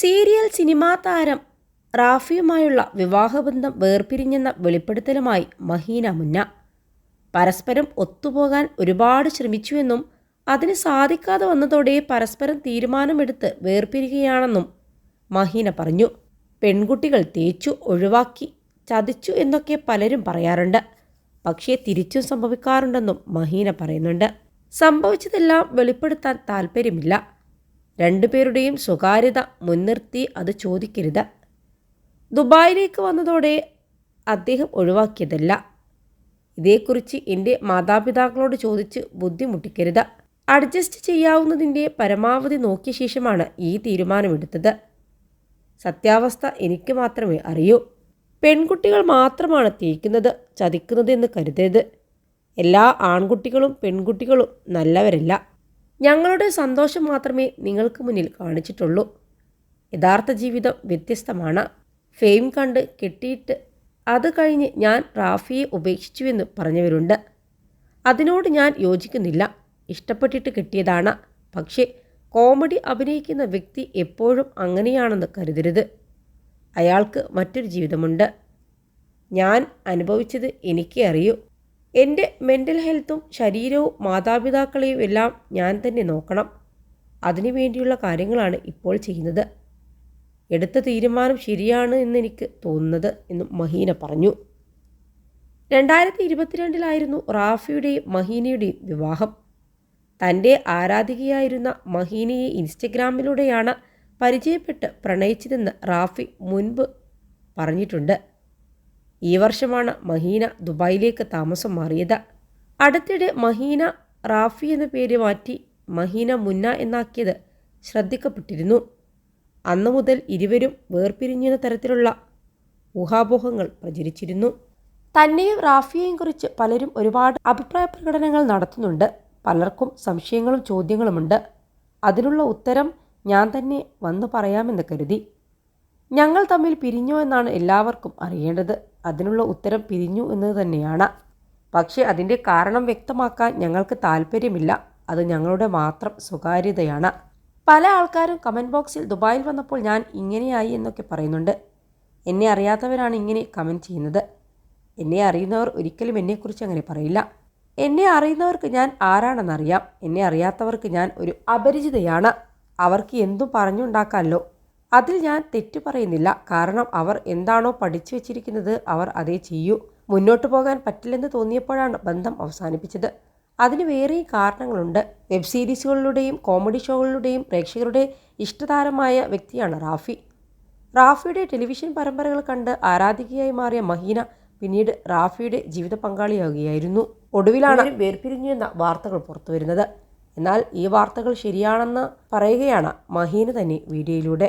Serial cinema താരം റാഫിയുമായുള്ള വിവാഹബന്ധം വേർപിരിഞ്ഞെന്ന വെളിപ്പെടുത്തലുമായി മഹീന മുന്ന. പരസ്പരം ഒത്തുപോകാൻ ഒരുപാട് ശ്രമിച്ചുവെന്നും അതിന് സാധിക്കാതെ വന്നതോടെ പരസ്പരം തീരുമാനമെടുത്ത് വേർപിരിയുകയാണെന്നും മഹീന പറഞ്ഞു. പെൺകുട്ടികൾ തേച്ചു ഒഴിവാക്കി ചതിച്ചു എന്നൊക്കെ പലരും പറയാറുണ്ട്. പക്ഷേ തിരിച്ചും സംഭവിക്കാറുണ്ടെന്നും മഹീന പറയുന്നുണ്ട്. സംഭവിച്ചതെല്ലാം വെളിപ്പെടുത്താൻ താല്പര്യമില്ല രണ്ടുപേരുടെയും സ്വകാര്യത മുൻനിർത്തി അത് ചോദിക്കരുത്. ദുബായിലേക്ക് വന്നതോടെ അദ്ദേഹം ഒഴിവാക്കിയതല്ല. ഇതേക്കുറിച്ച് എന്റെ മാതാപിതാക്കളോട് ചോദിച്ച് ബുദ്ധിമുട്ടിക്കരുത്. അഡ്ജസ്റ്റ് ചെയ്യാവുന്നതിന്റെ പരമാവധി നോക്കിയ ശേഷമാണ് ഈ തീരുമാനമെടുത്തത്. സത്യാവസ്ഥ എനിക്ക് മാത്രമേ അറിയൂ. പെൺകുട്ടികൾ മാത്രമാണ് തീക്കുന്നത് ചതിക്കുന്നത് എന്ന് കരുതരുത്. എല്ലാ ആൺകുട്ടികളും പെൺകുട്ടികളും നല്ലവരല്ല. ഞങ്ങളുടെ സന്തോഷം മാത്രമേ നിങ്ങൾക്ക് മുന്നിൽ കാണിച്ചിട്ടുള്ളൂ. യഥാർത്ഥ ജീവിതം വ്യത്യസ്തമാണ്. ഫെയിം കണ്ട് കെട്ടിയിട്ട് അത് കഴിഞ്ഞ് ഞാൻ റാഫിയെ ഉപേക്ഷിച്ചുവെന്ന് പറഞ്ഞവരുണ്ട്. അതിനോട് ഞാൻ യോജിക്കുന്നില്ല. ഇഷ്ടപ്പെട്ടിട്ട് കിട്ടിയതാണ്. പക്ഷേ കോമഡി അഭിനയിക്കുന്ന വ്യക്തി എപ്പോഴും അങ്ങനെയാണെന്ന് കരുതരുത്. അയാൾക്ക് മറ്റൊരു ജീവിതമുണ്ട്. ഞാൻ അനുഭവിച്ചത് എനിക്കേ അറിയൂ. എന്റെ മെന്റൽ ഹെൽത്തും ശരീരവും മാതാപിതാക്കളെയും എല്ലാം ഞാൻ തന്നെ നോക്കണം. അതിനു വേണ്ടിയുള്ള കാര്യങ്ങളാണ് ഇപ്പോൾ ചെയ്യുന്നത്. എടുത്ത തീരുമാനം ശരിയാണ് എന്നെനിക്ക് തോന്നുന്നത് എന്നും മഹീന പറഞ്ഞു. രണ്ടായിരത്തി ഇരുപത്തിരണ്ടിലായിരുന്നു റാഫിയുടെയും മഹീനയുടെയും വിവാഹം. തന്റെ ആരാധികയായിരുന്ന മഹീനയെ ഇൻസ്റ്റഗ്രാമിലൂടെയാണ് പരിചയപ്പെട്ട് പ്രണയിച്ചതെന്ന് റാഫി മുൻപ് പറഞ്ഞിട്ടുണ്ട്. ഈ വർഷമാണ് മഹീന ദുബായിലേക്ക് താമസം മാറിയത്. അടുത്തിടെ മഹീന റാഫി എന്ന പേര് മാറ്റി മഹീന മുന്ന എന്നാക്കിയത് ശ്രദ്ധിക്കപ്പെട്ടിരുന്നു. അന്നു മുതൽ ഇരുവരും വേർപിരിഞ്ഞെന്ന തരത്തിലുള്ള ഊഹാപോഹങ്ങൾ പ്രചരിച്ചിരുന്നു. തന്നെയും റാഫിയെയും കുറിച്ച് പലരും ഒരുപാട് അഭിപ്രായ പ്രകടനങ്ങൾ നടത്തുന്നുണ്ട്. പലർക്കും സംശയങ്ങളും ചോദ്യങ്ങളുമുണ്ട്. അതിനുള്ള ഉത്തരം ഞാൻ തന്നെ വന്നു പറയാമെന്ന് കരുതി. ഞങ്ങൾ തമ്മിൽ പിരിഞ്ഞോ എന്നാണ് എല്ലാവർക്കും അറിയേണ്ടത്. അതിനുള്ള ഉത്തരം പിരിഞ്ഞു എന്ന് തന്നെയാണ്. പക്ഷേ അതിന്റെ കാരണം വ്യക്തമാക്കാൻ ഞങ്ങൾക്ക് താല്പര്യമില്ല അത് ഞങ്ങളുടെ മാത്രം സ്വകാര്യതയാണ്. പല ആൾക്കാരും കമന്റ് ബോക്സിൽ ദുബായിൽ വന്നപ്പോൾ ഞാൻ ഇങ്ങനെയായി എന്നൊക്കെ പറയുന്നുണ്ട്. എന്നെ അറിയാത്തവരാണ് ഇങ്ങനെ കമന്റ് ചെയ്യുന്നത്. എന്നെ അറിയുന്നവർ ഒരിക്കലും എന്നെക്കുറിച്ച് അങ്ങനെ പറയില്ല. എന്നെ അറിയുന്നവർക്ക് ഞാൻ ആരാണെന്നറിയാം. എന്നെ അറിയാത്തവർക്ക് ഞാൻ ഒരു അപരിചിതയാണ്. അവർക്ക് എന്തും പറഞ്ഞുണ്ടാക്കാമല്ലോ. അതിൽ ഞാൻ തെറ്റു പറയുന്നില്ല. കാരണം അവർ എന്താണോ പഠിച്ചു വെച്ചിരിക്കുന്നത് അവർ അതേ ചെയ്യൂ. മുന്നോട്ട് പോകാൻ പറ്റില്ലെന്ന് തോന്നിയപ്പോഴാണ് ബന്ധം അവസാനിപ്പിച്ചത്. അതിന് വേറെ കാരണങ്ങളുണ്ട്. വെബ് സീരീസുകളിലൂടെയും കോമഡി ഷോകളിലൂടെയും പ്രേക്ഷകരുടെ ഇഷ്ടതാരമായ വ്യക്തിയാണ് റാഫി. റാഫിയുടെ ടെലിവിഷൻ പരമ്പരകൾ കണ്ട് ആരാധികയായി മാറിയ മഹീന പിന്നീട് റാഫിയുടെ ജീവിത പങ്കാളിയാകുകയായിരുന്നു ഒടുവിലാണ് വേർപിരിഞ്ഞു എന്ന വാർത്തകൾ പുറത്തുവരുന്നത് എന്നാൽ ഈ വാർത്തകൾ ശരിയാണെന്ന് പറയുകയാണ് മഹീന തന്നെ വീഡിയോയിലൂടെ.